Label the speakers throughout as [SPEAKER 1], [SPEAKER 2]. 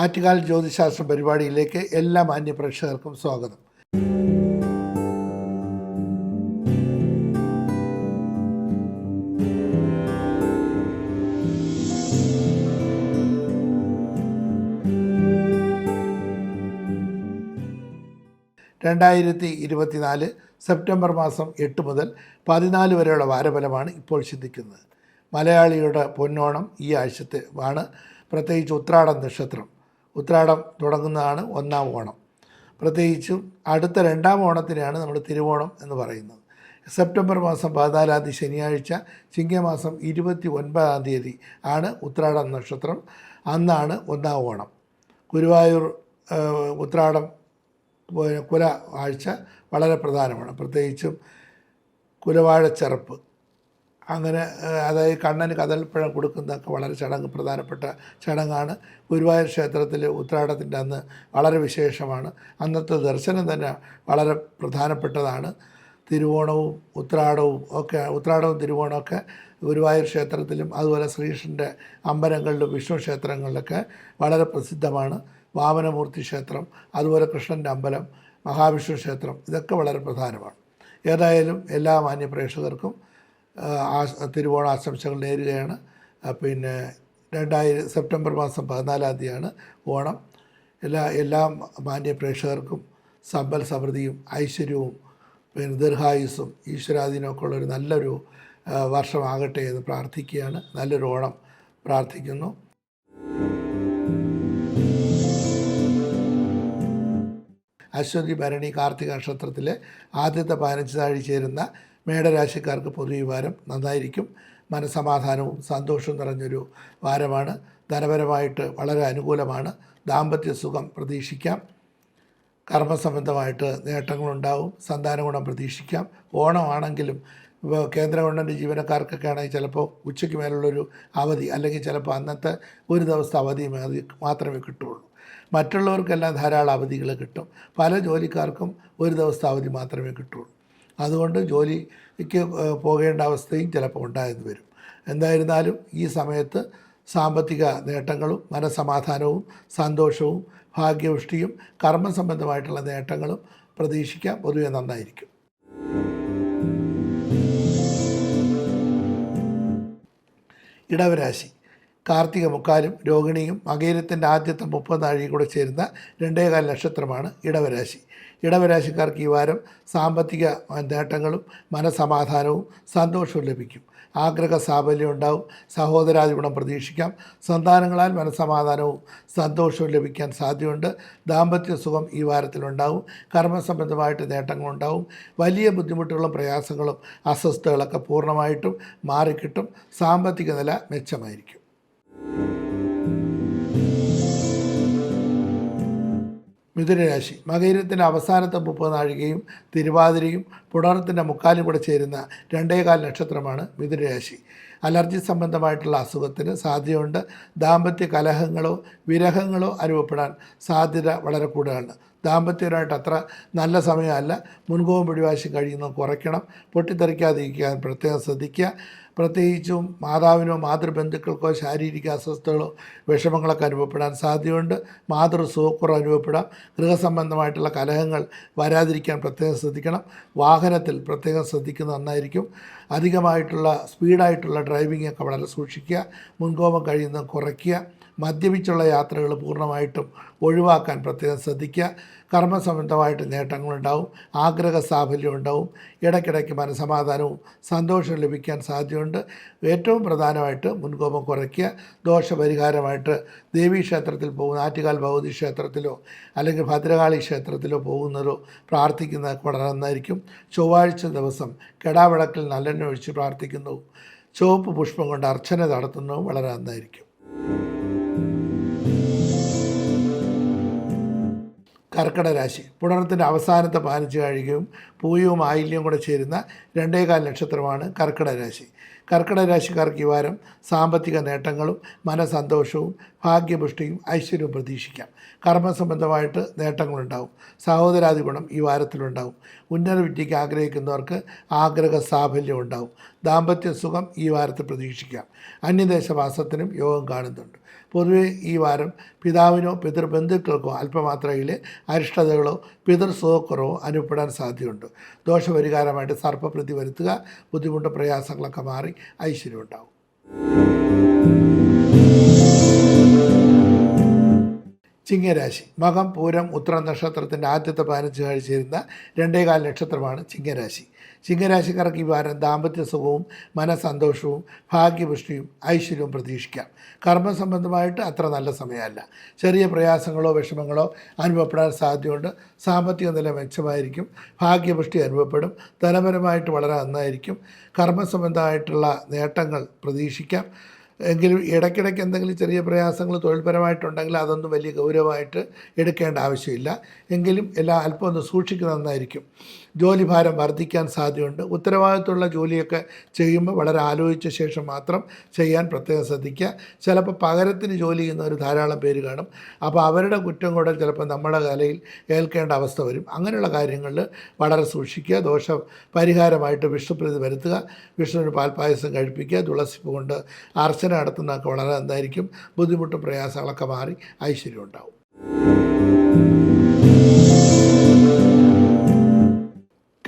[SPEAKER 1] ആറ്റുകാൽ ജ്യോതിശാസ്ത്ര പരിപാടിയിലേക്ക് എല്ലാ മാന്യ പ്രേക്ഷകർക്കും സ്വാഗതം. രണ്ടായിരത്തി ഇരുപത്തിനാല് സെപ്റ്റംബർ മാസം എട്ട് മുതൽ പതിനാല് വരെയുള്ള വാരഫലമാണ് ഇപ്പോൾ ചിന്തിക്കുന്നത് മലയാളിയുടെ പൊന്നോണം ഈ ആഴ്ചത്തെ ആണ് പ്രത്യേകിച്ച് ഉത്രാടം നക്ഷത്രം. ഉത്രാടം തുടങ്ങുന്നതാണ് ഒന്നാം ഓണം. പ്രത്യേകിച്ചും അടുത്ത രണ്ടാം ഓണത്തിനെയാണ് നമ്മൾ തിരുവോണം എന്ന് പറയുന്നത്. സെപ്റ്റംബർ മാസം പതിനാലാം തീയതി ശനിയാഴ്ച ചിങ്ങമാസം ഇരുപത്തി ഒൻപതാം തീയതി ആണ് ഉത്രാടം നക്ഷത്രം. അന്നാണ് ഒന്നാം ഓണം. ഗുരുവായൂർ ഉത്രാടം കുല ആഴ്ച വളരെ പ്രധാനമാണ്. പ്രത്യേകിച്ചും കുലവാഴച്ചെറുപ്പ്. അങ്ങനെ അതായത് കണ്ണന് കഥൽപ്പഴ കൊടുക്കുന്നതൊക്കെ വളരെ ചടങ്ങ് പ്രധാനപ്പെട്ട ചടങ്ങാണ്. ഗുരുവായൂർ ക്ഷേത്രത്തിൽ ഉത്രാടത്തിന്റെ അന്ന് വളരെ വിശേഷമാണ്. അന്നത്തെ ദർശനം തന്നെ വളരെ പ്രധാനപ്പെട്ടതാണ്. തിരുവോണവും ഉത്രാടവും ഒക്കെ ഉത്രാടവും തിരുവോണവും ഒക്കെ ഗുരുവായൂർ ക്ഷേത്രത്തിലും അതുപോലെ ശ്രീകൃഷ്ണന്റെ അമ്പലങ്ങളിലും വിഷ്ണു ക്ഷേത്രങ്ങളിലൊക്കെ വളരെ പ്രസിദ്ധമാണ്. വാമനമൂർത്തി ക്ഷേത്രം അതുപോലെ കൃഷ്ണന്റെ അമ്പലം മഹാവിഷ്ണു ക്ഷേത്രം ഇതൊക്കെ വളരെ പ്രധാനമാണ്. ഏതായാലും എല്ലാ മാന്യ പ്രേക്ഷകർക്കും ആ, തിരുവോണ ആശംസകൾ നേരുകയാണ് പിന്നെ രണ്ടായിരം സെപ്റ്റംബർ മാസം പതിനാലാം തീയതിയാണ് ഓണം. എല്ലാ എല്ലാ മാന്യ പ്രേക്ഷകർക്കും സമ്പൽ സമൃദ്ധിയും ഐശ്വര്യവും പിന്നെ ദീർഘായുസ്സും ഈശ്വരാധീനമൊക്കെ ഉള്ളൊരു നല്ലൊരു വർഷമാകട്ടെ എന്ന് പ്രാർത്ഥിക്കുകയാണ്. നല്ലൊരു ഓണം പ്രാർത്ഥിക്കുന്നു. അശ്വതി ഭരണി കാർത്തിക നക്ഷത്രത്തിലെ ആദ്യത്തെ പതിനഞ്ച് താഴി ചേരുന്ന മേടരാശിക്കാർക്ക് പൊതുവെ വാരം നന്നായിരിക്കും. മനസമാധാനവും സന്തോഷവും നിറഞ്ഞൊരു വാരമാണ്. ധനപരമായിട്ട് വളരെ അനുകൂലമാണ്. ദാമ്പത്യ സുഖം പ്രതീക്ഷിക്കാം. കർമ്മസംബന്ധമായിട്ട് നേട്ടങ്ങളുണ്ടാവും. സന്താന ഗുണം പ്രതീക്ഷിക്കാം. ഓണമാണെങ്കിലും ഇപ്പോൾ കേന്ദ്ര ഗവൺമെന്റ് ജീവനക്കാർക്കൊക്കെ ആണെങ്കിൽ ചിലപ്പോൾ ഉച്ചയ്ക്ക് മേലുള്ളൊരു അവധി അല്ലെങ്കിൽ ചിലപ്പോൾ അന്നത്തെ ഒരു ദിവസത്തെ അവധി മതി മാത്രമേ കിട്ടുള്ളൂ. മറ്റുള്ളവർക്കെല്ലാം ധാരാളം അവധികൾ കിട്ടും. പല ജോലിക്കാർക്കും ഒരു ദിവസത്തെ അവധി മാത്രമേ കിട്ടുള്ളൂ. അതുകൊണ്ട് ജോലിക്ക് പോകേണ്ട അവസ്ഥയും ചിലപ്പോൾ ഉണ്ടായെന്ന് വരും. എന്തായിരുന്നാലും ഈ സമയത്ത് സാമ്പത്തിക നേട്ടങ്ങളും മനസമാധാനവും സന്തോഷവും ഭാഗ്യവൃഷ്ടിയും കർമ്മസംബന്ധമായിട്ടുള്ള നേട്ടങ്ങളും പ്രതീക്ഷിക്കാം. പൊതുവെ നന്നായിരിക്കും. ഇടവരാശി. കാർത്തിക മുക്കാലും രോഹിണിയും മകേരത്തിന്റെ ആദ്യത്തെ മുപ്പത് നാഴിയും കൂടെ ചേരുന്ന രണ്ടേകാൽ നക്ഷത്രമാണ് ഇടവരാശി. ഇടവരാശിക്കാർക്ക് ഈ വാരം സാമ്പത്തിക നേട്ടങ്ങളും മനസമാധാനവും സന്തോഷവും ലഭിക്കും. ആഗ്രഹ സാഫല്യം ഉണ്ടാവും. സഹോദരാദി ഗുണം പ്രതീക്ഷിക്കാം. സന്താനങ്ങളാൽ മനസമാധാനവും സന്തോഷവും ലഭിക്കാൻ സാധ്യതയുണ്ട്. ദാമ്പത്യ സുഖം ഈ വാരത്തിലുണ്ടാവും. കർമ്മസംബന്ധമായിട്ട് നേട്ടങ്ങളുണ്ടാവും. വലിയ ബുദ്ധിമുട്ടുകളും പ്രയാസങ്ങളും അസ്വസ്ഥതകളൊക്കെ പൂർണമായിട്ടും മാറിക്കിട്ടും. സാമ്പത്തിക നില മെച്ചമായിരിക്കും. മിഥുനരാശി മകയിരത്തിന്റെ അവസാനത്തെ മുപ്പത് നാഴികയും തിരുവാതിരയും പുണർത്തിന്റെ മുക്കാലും കൂടെ ചേരുന്ന രണ്ടേകാൽ നക്ഷത്രമാണ് മിഥുനരാശി അലർജി സംബന്ധമായിട്ടുള്ള അസുഖത്തിന് സാധ്യതയുണ്ട്. ദാമ്പത്യ കലഹങ്ങളോ വിരഹങ്ങളോ അനുഭവപ്പെടാൻ സാധ്യത വളരെ കൂടുതലാണ്. ദാമ്പത്യപരമായിട്ട് അത്ര നല്ല സമയമല്ല. മുൻകോപം പിടിവാശി കഴിയുന്നത് കുറയ്ക്കണം. പൊട്ടിത്തെറിക്കാതിരിക്കാൻ പ്രത്യേകം ശ്രദ്ധിക്കുക. പ്രത്യേകിച്ചും മാതാവിനോ മാതൃബന്ധുക്കൾക്കോ ശാരീരിക അസ്വസ്ഥതകളോ വിഷമങ്ങളൊക്കെ അനുഭവപ്പെടാൻ സാധ്യതയുണ്ട്. മാതൃ സുഖക്കുറ അനുഭവപ്പെടാം. ഗൃഹസംബന്ധമായിട്ടുള്ള കലഹങ്ങൾ വരാതിരിക്കാൻ പ്രത്യേകം ശ്രദ്ധിക്കണം. വാഹനത്തിൽ പ്രത്യേകം ശ്രദ്ധിക്കുന്നത് നന്നായിരിക്കും. അധികമായിട്ടുള്ള സ്പീഡായിട്ടുള്ള ഡ്രൈവിംഗ് ഒക്കെ വളരെ സൂക്ഷിക്കുക. മുൻകോപം കഴിയുന്നത് കുറയ്ക്കുക. മദ്യപിച്ചുള്ള യാത്രകൾ പൂർണമായിട്ടും ഒഴിവാക്കാൻ പ്രത്യേകം ശ്രദ്ധിക്കുക. കർമ്മസംബന്ധമായിട്ട് നേട്ടങ്ങളുണ്ടാവും ആഗ്രഹ സാഫല്യം ഉണ്ടാവും ഇടയ്ക്കിടയ്ക്ക് മനസമാധാനവും സന്തോഷവും ലഭിക്കാൻ സാധ്യതയുണ്ട്. ഏറ്റവും പ്രധാനമായിട്ട് മുൻകോപം കുറയ്ക്കുക. ദോഷപരിഹാരമായിട്ട് ദേവീക്ഷേത്രത്തിൽ പോകുന്ന ആറ്റുകാൽ ഭഗവതി ക്ഷേത്രത്തിലോ അല്ലെങ്കിൽ ഭദ്രകാളി ക്ഷേത്രത്തിലോ പോകുന്നതോ പ്രാർത്ഥിക്കുന്നത് വളരെ നന്നായിരിക്കും. ചൊവ്വാഴ്ച ദിവസം കെടാവിളക്കിൽ നല്ലെണ്ണ ഒഴിച്ച് പ്രാർത്ഥിക്കുന്നു. ചുവപ്പ് പുഷ്പം കൊണ്ട് അർച്ചന നടത്തുന്നതും വളരെ നന്നായിരിക്കും. കർക്കിടക രാശി. പുണർത്തിന്റെ അവസാനത്തെ പതിനഞ്ച് കഴിക്കും പൂയവും ആയില്യവും കൂടെ ചേരുന്ന രണ്ടേകാൽ നക്ഷത്രമാണ് കർക്കിടരാശി രാശി. കർക്കിടക രാശിക്കാർക്ക് ഈ വാരം സാമ്പത്തിക നേട്ടങ്ങളും മനസന്തോഷവും ഭാഗ്യപുഷ്ടിയും ഐശ്വര്യവും പ്രതീക്ഷിക്കാം. കർമ്മസംബന്ധമായിട്ട് നേട്ടങ്ങളുണ്ടാവും. സഹോദരാദി ഗുണം ഈ വാരത്തിലുണ്ടാവും. ഉന്നത വിദ്യയ്ക്ക് ആഗ്രഹിക്കുന്നവർക്ക് ആഗ്രഹ സാഫല്യം ഉണ്ടാവും ദാമ്പത്യ സുഖം ഈ വാരത്തിൽ പ്രതീക്ഷിക്കാം. അന്യദേശവാസത്തിനും യോഗം കാണുന്നുണ്ട്. പൊതുവെ ഈ വാരം പിതാവിനോ പിതൃബന്ധുക്കൾക്കോ അല്പമാത്രയിൽ അരിഷ്ടതകളോ പിതൃസുഖക്കുറവോ അനുഭവപ്പെടാൻ സാധ്യതയുണ്ട്. ദോഷപരിഹാരമായിട്ട് സർപ്പപ്രതി വരുത്തുക ബുദ്ധിമുട്ട് പ്രയാസങ്ങളൊക്കെ മാറി ഐശ്വര്യം ഉണ്ടാവും ചിങ്ങരാശി. മകം പൂരം ഉത്തര നക്ഷത്രത്തിന്റെ ആദ്യത്തെ പതിനഞ്ച് കാഴ്ച ചേരുന്ന രണ്ടേകാൽ നക്ഷത്രമാണ് ചിങ്ങരാശി. ചിങ്ങരാശിക്കാർക്ക് ഈ വാരം ദാമ്പത്യ സുഖവും മനസന്തോഷവും ഭാഗ്യപുഷ്ടിയും ഐശ്വര്യവും പ്രതീക്ഷിക്കാം. കർമ്മ സംബന്ധമായിട്ട് അത്ര നല്ല സമയമല്ല. ചെറിയ പ്രയാസങ്ങളോ വിഷമങ്ങളോ അനുഭവപ്പെടാൻ സാധ്യതയുണ്ട്. സാമ്പത്തിക നില മെച്ചമായിരിക്കും. ഭാഗ്യപുഷ്ടി അനുഭവപ്പെടും. ധനപരമായിട്ട് വളരെ നന്നായിരിക്കും. കർമ്മ സംബന്ധമായിട്ടുള്ള നേട്ടങ്ങൾ പ്രതീക്ഷിക്കാം. എങ്കിലും ഇടയ്ക്കിടയ്ക്ക് എന്തെങ്കിലും ചെറിയ പ്രയാസങ്ങൾ തൊഴിൽപരമായിട്ടുണ്ടെങ്കിൽ അതൊന്നും വലിയ ഗൗരവമായിട്ട് എടുക്കേണ്ട ആവശ്യമില്ല. എങ്കിലും എല്ലാ അല്പം ഒന്ന് സൂക്ഷിക്കുന്നത് നന്നായിരിക്കും. ജോലിഭാരം വർദ്ധിക്കാൻ സാധ്യതയുണ്ട്. ഉത്തരവാദിത്തമുള്ള ജോലിയൊക്കെ ചെയ്യുമ്പോൾ വളരെ ആലോചിച്ച ശേഷം മാത്രം ചെയ്യാൻ പ്രത്യേകം ശ്രദ്ധിക്കുക. ചിലപ്പോൾ പകരത്തിന് ജോലി ചെയ്യുന്ന ഒരു ധാരാളം പേര് കാണും. അപ്പോൾ അവരുടെ കുറ്റം കൂടെ ചിലപ്പോൾ നമ്മുടെ കലയിൽ ഏൽക്കേണ്ട അവസ്ഥ വരും. അങ്ങനെയുള്ള കാര്യങ്ങളിൽ വളരെ സൂക്ഷിക്കുക. ദോഷ പരിഹാരമായിട്ട് വിഷ്ണുപ്രീതി വരുത്തുക. വിഷ്ണുവിന് പാൽപ്പായസം കഴിപ്പിക്കുക. തുളസിപ്പ് കൊണ്ട് അർച്ചന നടത്തുന്നതൊക്കെ വളരെ എന്തായിരിക്കും ബുദ്ധിമുട്ടും പ്രയാസങ്ങളൊക്കെ മാറി ഐശ്വര്യം ഉണ്ടാവും.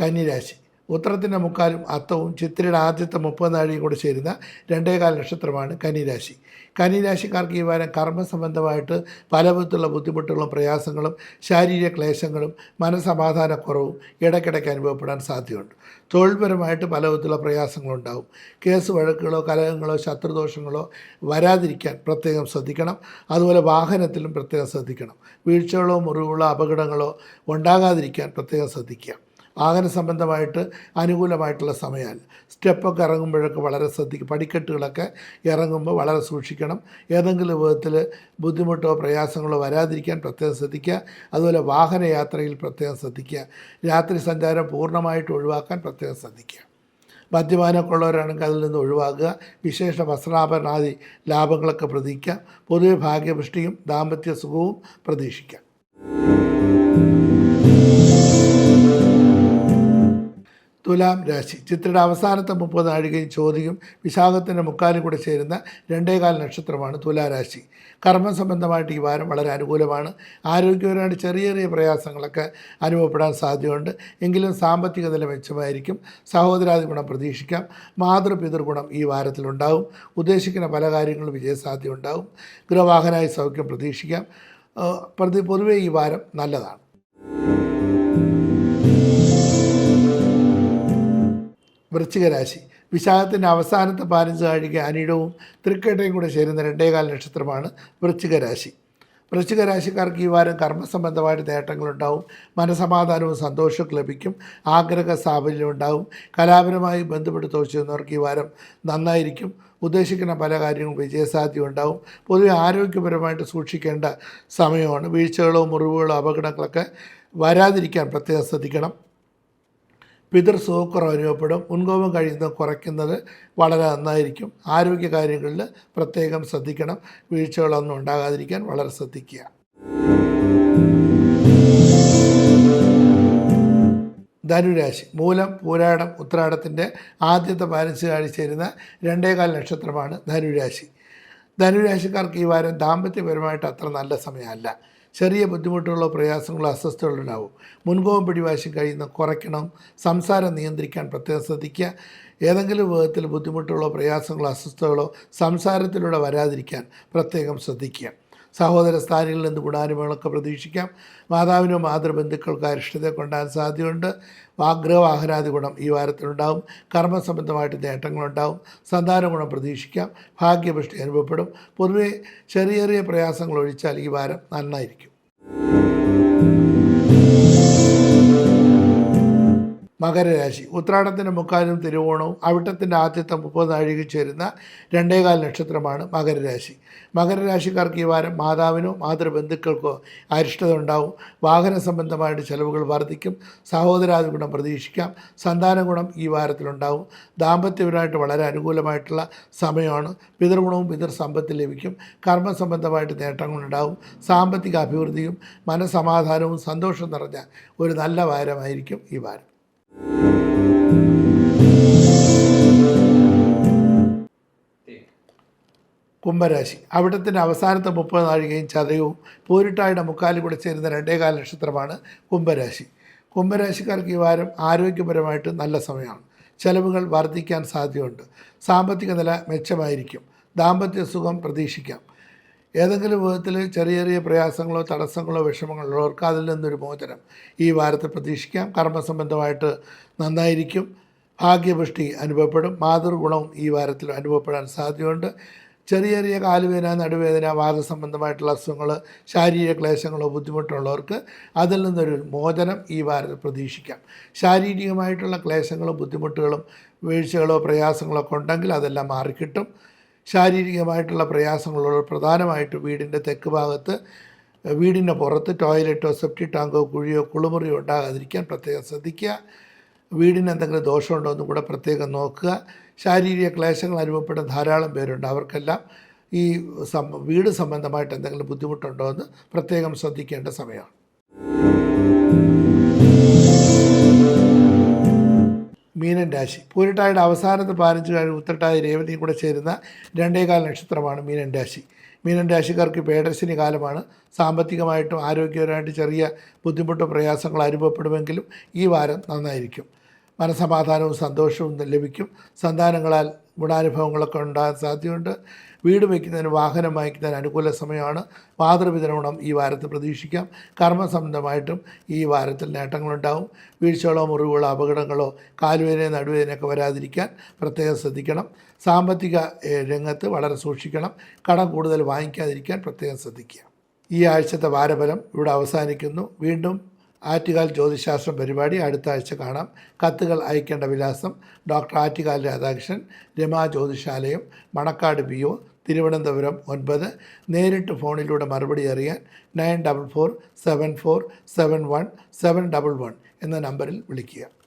[SPEAKER 1] കന്നിരാശി. ഉത്തരത്തിന്റെ മുക്കാലും അത്തവും ചിത്രയുടെ ആദ്യത്തെ മുപ്പത് നാഴിയും കൂടെ ചേരുന്ന രണ്ടേകാൽ നക്ഷത്രമാണ് കന്നിരാശി. കന്നിരാശിക്കാർക്ക് ഈ വാരം കർമ്മസംബന്ധമായിട്ട് പല വിധത്തിലുള്ള ബുദ്ധിമുട്ടുകളും പ്രയാസങ്ങളും ശാരീരിക ക്ലേശങ്ങളും മനസമാധാനക്കുറവും ഇടയ്ക്കിടയ്ക്ക് അനുഭവപ്പെടാൻ സാധ്യതയുണ്ട്. തൊഴിൽപരമായിട്ട് പല വിധത്തിലുള്ള പ്രയാസങ്ങളുണ്ടാവും. കേസ് വഴക്കുകളോ കലഹങ്ങളോ ശത്രുദോഷങ്ങളോ വരാതിരിക്കാൻ പ്രത്യേകം ശ്രദ്ധിക്കണം. അതുപോലെ വാഹനത്തിലും പ്രത്യേകം ശ്രദ്ധിക്കണം. വീഴ്ചകളോ മുറിവുകളോ അപകടങ്ങളോ ഉണ്ടാകാതിരിക്കാൻ പ്രത്യേകം ശ്രദ്ധിക്കുക. വാഹന സംബന്ധമായിട്ട് അനുകൂലമായിട്ടുള്ള സമയമല്ല സ്റ്റെപ്പൊക്കെ ഇറങ്ങുമ്പോഴൊക്കെ വളരെ ശ്രദ്ധിക്കും പടിക്കെട്ടുകളൊക്കെ ഇറങ്ങുമ്പോൾ വളരെ സൂക്ഷിക്കണം. ഏതെങ്കിലും വിധത്തിൽ ബുദ്ധിമുട്ടോ പ്രയാസങ്ങളോ വരാതിരിക്കാൻ പ്രത്യേകം ശ്രദ്ധിക്കുക അതുപോലെ വാഹനയാത്രയിൽ പ്രത്യേകം ശ്രദ്ധിക്കുക രാത്രി സഞ്ചാരം പൂർണമായിട്ട് ഒഴിവാക്കാൻ പ്രത്യേകം ശ്രദ്ധിക്കുക മദ്യപാനമൊക്കെ ഉള്ളവരാണെങ്കിൽ അതിൽ നിന്ന് ഒഴിവാക്കുക. വിശേഷ വസ്ത്രാഭരണാദി ലാഭങ്ങളൊക്കെ പ്രതീക്ഷിക്കുക പൊതുവെ ഭാഗ്യപുഷ്ടിയും ദാമ്പത്യ സുഖവും പ്രതീക്ഷിക്കാം. തുലാം രാശി. ചിത്രയുടെ അവസാനത്തെ മുപ്പത് നാഴികയും ചോദ്യം വിശാഖത്തിന്റെ മുക്കാലും കൂടെ ചേരുന്ന രണ്ടേകാൽ നക്ഷത്രമാണ് തുലാരാശി കർമ്മ സംബന്ധമായിട്ട് ഈ വാരം വളരെ അനുകൂലമാണ്. ആരോഗ്യപരമായിട്ട് ചെറിയ ചെറിയ പ്രയാസങ്ങളൊക്കെ അനുഭവപ്പെടാൻ സാധ്യതയുണ്ട്. എങ്കിലും സാമ്പത്തിക നില മെച്ചമായിരിക്കും. സഹോദരാദി ഗുണം പ്രതീക്ഷിക്കാം. മാതൃപിതൃ ഗുണം ഈ വാരത്തിലുണ്ടാവും. ഉദ്ദേശിക്കുന്ന പല കാര്യങ്ങളും വിജയസാധ്യത ഉണ്ടാവും ഗൃഹവാഹനായി സൗഖ്യം പ്രതീക്ഷിക്കാം. പ്രതി പൊതുവേ ഈ വാരം നല്ലതാണ്. വൃശ്ചികരാശി. വിശാഖത്തിന്റെ അവസാനത്തെ പതിനഞ്ച് ആഴിക അനിടവും തൃക്കേട്ടയും കൂടെ ചേരുന്ന രണ്ടേകാൽ നക്ഷത്രമാണ് വൃശ്ചികരാശി. വൃശ്ചികരാശിക്കാർക്ക് ഈ വാരം കർമ്മസംബന്ധമായിട്ട് നേട്ടങ്ങളുണ്ടാവും മനസമാധാനവും സന്തോഷവും ലഭിക്കും. ആഗ്രഹ ഉണ്ടാവും. കലാപരമായി ബന്ധപ്പെട്ട് തോച്ചിരുന്നവർക്ക് ഈ വാരം നന്നായിരിക്കും. ഉദ്ദേശിക്കുന്ന പല കാര്യങ്ങളും വിജയസാധ്യത ഉണ്ടാവും. പൊതുവെ ആരോഗ്യപരമായിട്ട് സൂക്ഷിക്കേണ്ട സമയമാണ്. വീഴ്ചകളോ മുറിവുകളോ അപകടങ്ങളൊക്കെ വരാതിരിക്കാൻ പ്രത്യേകം ശ്രദ്ധിക്കണം. പിതൃസുഖക്കുറവ് അനുഭവപ്പെടും. മുൻകോപം കഴിയുന്നത് കുറയ്ക്കുന്നത് വളരെ നന്നായിരിക്കും. ആരോഗ്യ കാര്യങ്ങളിൽ പ്രത്യേകം ശ്രദ്ധിക്കണം. വീഴ്ചകളൊന്നും ഉണ്ടാകാതിരിക്കാൻ വളരെ ശ്രദ്ധിക്കുക. ധനുരാശി. മൂലം പൂരാടം ഉത്രാടത്തിന്റെ ആദ്യത്തെ പതിനഞ്ച് കാഴ്ച ചേരുന്ന രണ്ടേകാൽ നക്ഷത്രമാണ് ധനുരാശി. ധനുരാശിക്കാർക്ക് ഈ വാരം ദാമ്പത്യപരമായിട്ട് അത്ര നല്ല സമയമല്ല. ചെറിയ ബുദ്ധിമുട്ടുകളോ പ്രയാസങ്ങളോ അസ്വസ്ഥതകളോ ഉണ്ടാവും മുൻകോപം പിടിവാശി കഴിയുന്ന കുറയ്ക്കണം. സംസാരം നിയന്ത്രിക്കാൻ പ്രത്യേകം ശ്രദ്ധിക്കുക. ഏതെങ്കിലും വിധത്തിൽ ബുദ്ധിമുട്ടുകളോ പ്രയാസങ്ങളോ അസ്വസ്ഥതകളോ സംസാരത്തിലൂടെ വരാതിരിക്കാൻ പ്രത്യേകം ശ്രദ്ധിക്കുക. സഹോദര സ്ഥാനങ്ങളിൽ നിന്ന് ഗുണാനുഭവങ്ങളൊക്കെ പ്രതീക്ഷിക്കാം. മാതാവിനോ മാതൃബന്ധുക്കൾക്കോ അരിഷ്ടത കൊണ്ടാൻ സാധ്യതയുണ്ട്. ആഗ്രഹവാഹനാദി ഗുണം ഈ വാരത്തിലുണ്ടാവും. കർമ്മസംബന്ധമായിട്ട് നേട്ടങ്ങളുണ്ടാവും. സന്താന ഗുണം പ്രതീക്ഷിക്കാം. ഭാഗ്യപുഷ്ടി അനുഭവപ്പെടും. പൊതുവെ ചെറിയ ചെറിയ പ്രയാസങ്ങൾ ഒഴിച്ചാൽ ഈ വാരം നന്നായിരിക്കും. മകരരാശി. ഉത്രാടത്തിന്റെ മുക്കാലും തിരുവോണവും അവിട്ടത്തിന്റെ ആദ്യത്തെ മുപ്പത് നാഴിക ചേരുന്ന രണ്ടേകാൽ നക്ഷത്രമാണ് മകരരാശി. മകരരാശിക്കാർക്ക് ഈ വാരം മാതാവിനോ മാതൃബന്ധുക്കൾക്കോ അരിഷ്ടത ഉണ്ടാവും. വാഹന സംബന്ധമായിട്ട് ചെലവുകൾ വർദ്ധിക്കും. സഹോദരാദി ഗുണം പ്രതീക്ഷിക്കാം. സന്താന ഗുണം ഈ വാരത്തിലുണ്ടാവും. ദാമ്പത്യപരമായിട്ട് വളരെ അനുകൂലമായിട്ടുള്ള സമയമാണ്. പിതൃഗുണവും പിതൃ സമ്പത്ത് ലഭിക്കും. കർമ്മ സംബന്ധമായിട്ട് നേട്ടങ്ങളുണ്ടാവും. സാമ്പത്തിക അഭിവൃദ്ധിയും മനസമാധാനവും സന്തോഷം നിറഞ്ഞ ഒരു നല്ല വാരമായിരിക്കും ഈ വാരം. കുംഭരാശി. അവിടത്തിന്റെ അവസാനത്തെ മുപ്പത് നാഴികയും ചതയവും പൂരിട്ടായുടെ മുക്കാലും കൂടെ ചേരുന്ന രണ്ടേകാല നക്ഷത്രമാണ് കുംഭരാശി. കുംഭരാശിക്കാർക്ക് ഈ വാരം ആരോഗ്യപരമായിട്ട് നല്ല സമയമാണ്. ചെലവുകൾ വർദ്ധിക്കാൻ സാധ്യതയുണ്ട്. സാമ്പത്തിക നില മെച്ചമായിരിക്കും. ദാമ്പത്യ സുഖം പ്രതീക്ഷിക്കാം. ഏതെങ്കിലും വിധത്തിൽ ചെറിയ ചെറിയ പ്രയാസങ്ങളോ തടസ്സങ്ങളോ വിഷമങ്ങളോ ഉള്ളവർക്ക് അതിൽ നിന്നൊരു മോചനം ഈ വാരത്തെ പ്രതീക്ഷിക്കാം. കർമ്മസംബന്ധമായിട്ട് നന്നായിരിക്കും. ഭാഗ്യപുഷ്ടി അനുഭവപ്പെടും. മാതൃഗുണവും ഈ വാരത്തിൽ അനുഭവപ്പെടാൻ സാധ്യതയുണ്ട്. ചെറിയ ചെറിയ കാലുവേദന നടുവേദന വാദസംബന്ധമായിട്ടുള്ള അസുഖങ്ങൾ ശാരീരിക ക്ലേശങ്ങളോ ബുദ്ധിമുട്ടുള്ളവർക്ക് അതിൽ നിന്നൊരു മോചനം ഈ വാരത്തിൽ പ്രതീക്ഷിക്കാം. ശാരീരികമായിട്ടുള്ള ക്ലേശങ്ങളും ബുദ്ധിമുട്ടുകളും വീഴ്ചകളോ പ്രയാസങ്ങളോ ഒക്കെ ഉണ്ടെങ്കിൽ അതെല്ലാം മാറിക്കിട്ടും. ശാരീരികമായിട്ടുള്ള പ്രയാസങ്ങളുള്ള പ്രധാനമായിട്ട് വീടിന്റെ തെക്ക് ഭാഗത്ത് വീടിന്റെ പുറത്ത് ടോയ്ലറ്റോ സെപ്റ്റി ടാങ്കോ കുഴിയോ കുളിമുറിയോ ഉണ്ടാകാതിരിക്കാൻ പ്രത്യേകം ശ്രദ്ധിക്കുക. വീടിന് എന്തെങ്കിലും ദോഷമുണ്ടോ എന്നും കൂടെ പ്രത്യേകം നോക്കുക. ശാരീരിക ക്ലേശങ്ങൾ അനുഭവപ്പെടുന്ന ധാരാളം പേരുണ്ട്. അവർക്കെല്ലാം ഈ വീട് സംബന്ധമായിട്ട് എന്തെങ്കിലും ബുദ്ധിമുട്ടുണ്ടോ എന്ന് പ്രത്യേകം ശ്രദ്ധിക്കേണ്ട സമയമാണ്. മീനൻ രാശി. പൂരിട്ടായുടെ അവസാനത്തെ പതിനഞ്ച് കഴിഞ്ഞ് ഉത്തരട്ടായ രേവതിയും കൂടെ ചേരുന്ന രണ്ടേകാൽ നക്ഷത്രമാണ് മീനൻ രാശി. മീനൻ രാശിക്കാർക്ക് പേടശനി കാലമാണ്. സാമ്പത്തികമായിട്ടും ആരോഗ്യപരമായിട്ടും ചെറിയ ബുദ്ധിമുട്ടും പ്രയാസങ്ങൾ അനുഭവപ്പെടുമെങ്കിലും ഈ വാരം നന്നായിരിക്കും. മനസമാധാനവും സന്തോഷവും ലഭിക്കും. സന്താനങ്ങളാൽ ഗുണാനുഭവങ്ങളൊക്കെ ഉണ്ടാകാൻ സാധ്യതയുണ്ട്. വീട് വയ്ക്കുന്നതിന് വാഹനം വാങ്ങിക്കുന്നതിന് അനുകൂല സമയമാണ്. മാതൃവിതരണം ഈ വാരത്തിൽ പ്രതീക്ഷിക്കാം. കർമ്മസംബന്ധമായിട്ടും ഈ വാരത്തിൽ നേട്ടങ്ങളുണ്ടാവും. വീഴ്ചകളോ മുറിവുകളോ അപകടങ്ങളോ കാലുവേദന നടുവേദനയൊക്കെ വരാതിരിക്കാൻ പ്രത്യേകം ശ്രദ്ധിക്കണം. സാമ്പത്തിക രംഗത്ത് വളരെ സൂക്ഷിക്കണം. കടം കൂടുതൽ വാങ്ങിക്കാതിരിക്കാൻ പ്രത്യേകം ശ്രദ്ധിക്കുക. ഈ ആഴ്ചത്തെ വാരഫലം ഇവിടെ അവസാനിക്കുന്നു. വീണ്ടും ആറ്റുകാൽ ജ്യോതിശാസ്ത്രം പരിപാടി അടുത്ത ആഴ്ച കാണാം. കത്തുകൾ അയക്കേണ്ട വിലാസം doctor Attukal Radhakrishnan Rama Jyothishalayam Manacaud P O Thiruvananthapuram ഒൻപത്. നേരിട്ട് ഫോണിലൂടെ മറുപടി അറിയാൻ nine double four seven four seven one seven double one എന്ന നമ്പറിൽ വിളിക്കുക.